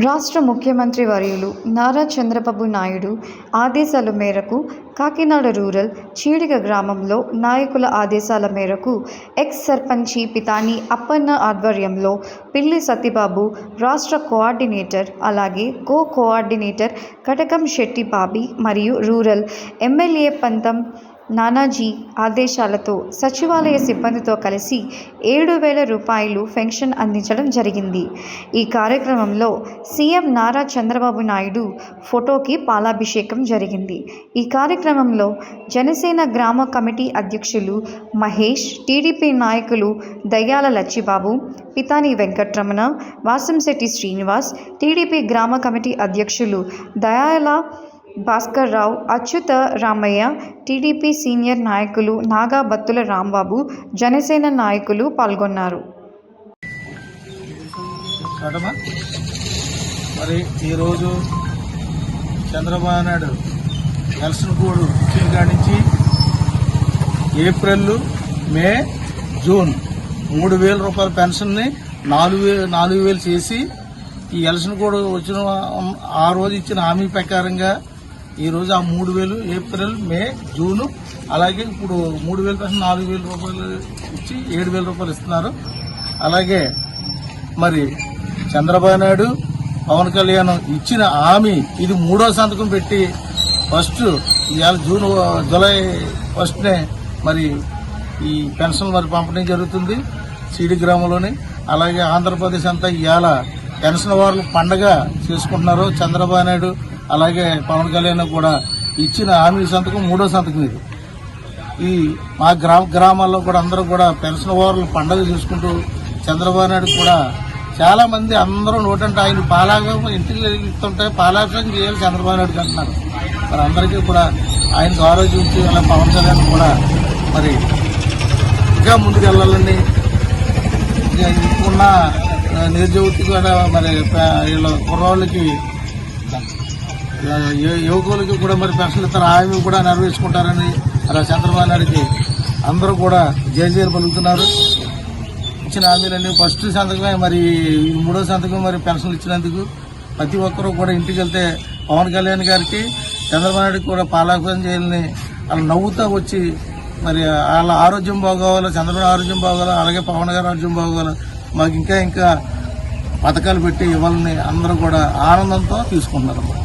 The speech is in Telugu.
రాష్ట్ర ముఖ్యమంత్రి వర్యులు నారా చంద్రబాబు నాయుడు ఆదేశాల మేరకు కాకినాడ రూరల్ చీడిగ గ్రామంలో నాయకుల ఆదేశాల మేరకు ఎక్స్ సర్పంచి పితాని అప్పన్న ఆధ్వర్యంలో పిల్లి సత్యబాబు రాష్ట్ర కోఆర్డినేటర్ అలాగే కో కోఆర్డినేటర్ కటకం శెట్టి బాబీ మరియు రూరల్ ఎమ్మెల్యే పంతం నానాజీ ఆదేశాలతో సచివాలయ సిబ్బందితో కలిసి ఏడు వేల రూపాయలు పెన్షన్ అందించడం జరిగింది. ఈ కార్యక్రమంలో సీఎం నారా చంద్రబాబు నాయుడు ఫోటోకి పాలాభిషేకం జరిగింది. ఈ కార్యక్రమంలో జనసేన గ్రామ కమిటీ అధ్యక్షులు మహేష్ టీడీపీ నాయకులు దయ్యాల లచ్చిబాబు పితాని వెంకట్రమణ వాసంశెట్టి శ్రీనివాస్ టీడీపీ గ్రామ కమిటీ అధ్యక్షులు దయాల భాస్కర్ రావు అచ్యుత రామయ్య టీడీపీ సీనియర్ నాయకులు నాగా బత్తుల రాంబాబు జనసేన నాయకులు పాల్గొన్నారు. మరి ఈరోజు చంద్రబాబు నాయుడు ఎలక్షన్ కోడ్ నుంచి ఏప్రిల్ మే జూన్ మూడు వేల రూపాయల పెన్షన్ని నాలుగు వేలు నాలుగు వేలు చేసి ఈ ఎలక్షన్ కోడ్ వచ్చిన ఆ రోజు ఇచ్చిన హామీ ప్రకారంగా ఈ రోజు ఆ మూడు వేలు ఏప్రిల్ మే జూన్ అలాగే ఇప్పుడు మూడు వేల కోసం నాలుగు వేల రూపాయలు ఇచ్చి ఏడు వేల రూపాయలు ఇస్తున్నారు. అలాగే మరి చంద్రబాబు నాయుడు పవన్ కళ్యాణ్ ఇచ్చిన హామీ ఇది మూడో సంతకం పెట్టి ఫస్ట్ ఇవాళ జూన్ జూలై ఫస్ట్నే మరి ఈ పెన్షన్ మరి పంపడం జరుగుతుంది సిడి గ్రామంలోని. అలాగే ఆంధ్రప్రదేశ్ అంతా ఇవాళ పెన్షన్ వాళ్ళు పండగ చేసుకుంటున్నారు. చంద్రబాబు నాయుడు అలాగే పవన్ కళ్యాణ్ కూడా ఇచ్చిన హామీ సంతకం మూడో సంతకం ఇది. ఈ మా గ్రామ గ్రామాల్లో కూడా అందరూ కూడా పెన్షన్ ఓవర్లు పండగ చేసుకుంటూ చంద్రబాబు నాయుడు కూడా చాలా మంది అందరూ నోటంటే ఆయన పాలాగం ఇంటికి ఇస్తుంటే పాలాభిషేకం చేయాలి చంద్రబాబు నాయుడు అంటున్నారు. మరి అందరికీ కూడా ఆయనకు ఆలోచించి అలా పవన్ కళ్యాణ్ కూడా మరి ఇంకా ముందుకు వెళ్ళాలని ఇంకా ఇప్పుడున్న కూడా మరి వీళ్ళ కుర్రోళ్ళకి యు- యువకులకి కూడా మరి పెన్షన్ ఇస్తారు హామీ కూడా నెరవేర్చుకుంటారని అలా చంద్రబాబు నాయుడికి అందరూ కూడా జేజేలు పలుకుతున్నారు. ఇచ్చిన హామీలన్నీ ఫస్ట్ సంతకమే మరి ఈ మూడో సంతకం మరి పెన్షన్లు ఇచ్చినందుకు ప్రతి ఒక్కరూ కూడా ఇంటికి వెళ్తే పవన్ కళ్యాణ్ గారికి చంద్రబాబు నాయుడికి కూడా పాలాభిషేకం చేయాలని వాళ్ళు నవ్వుతూ వచ్చి మరి వాళ్ళ ఆరోగ్యం బాగోవాలి చంద్రబాబు ఆరోగ్యం బాగోవాలి అలాగే పవన్ గారి ఆరోగ్యం బాగోవాలి మాకు ఇంకా ఇంకా పథకాలు పెట్టి ఇవ్వాలని అందరూ కూడా ఆనందంతో తీసుకుంటున్నారు